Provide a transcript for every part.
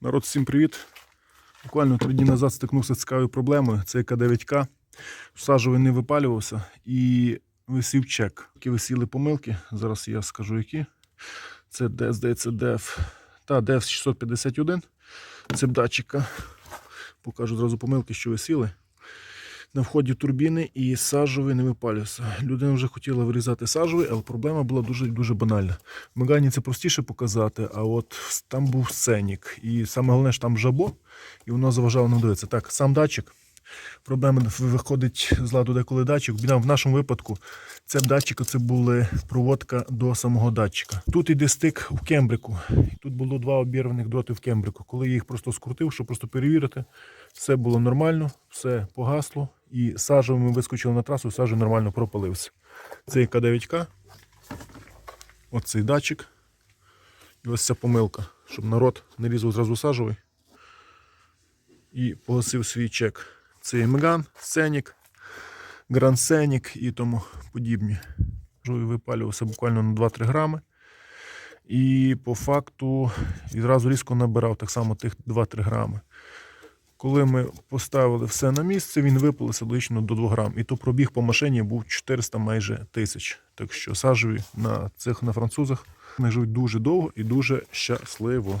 Народ, всім привіт. Буквально три дні назад стикнувся з цікавою проблемою. Це К9К. Всажовий не випалювався і висів чек. Які висіли помилки. Зараз я скажу які. Це де, здається, DF. Та DF 651. Це датчика. Покажу зразу помилки, що висіли. На вході турбіни і сажовий не випалювався. Людина вже хотіла вирізати сажовий, але проблема була дуже дуже банальна. В Мегані це простіше показати, а от там був сценік. І саме головне, що там жабо, і воно заважало нам дивитися. Так, сам датчик. Проблема виходить з ладу деколи датчик. В нашому випадку це датчик, це була проводка до самого датчика. Тут іде стик в кембрику. Тут було два обірваних дроти в кембрику. Коли я їх просто скрутив, щоб просто перевірити, все було нормально, все погасло. І сажею ми вискочили на трасу, сажею нормально пропалився. Це К9К. Оцей датчик. І ось ця помилка, щоб народ не різав зразу сажовий. І погасив свій чек. Це Меган, Сценік, Гранд Сценік і тому подібні. Випалювався буквально на 2-3 грами. І по факту відразу різко набирав так само тих 2-3 грами. Коли ми поставили все на місце, він випалився лично до 2 грам. І то пробіг по машині був 400 майже тисяч. Так що сажеві на цих на французах вони живуть дуже довго і дуже щасливо.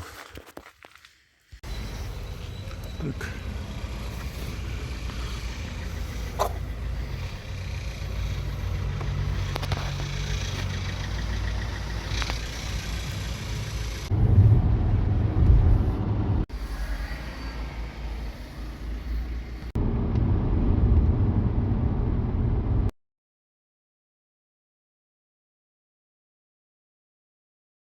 Так.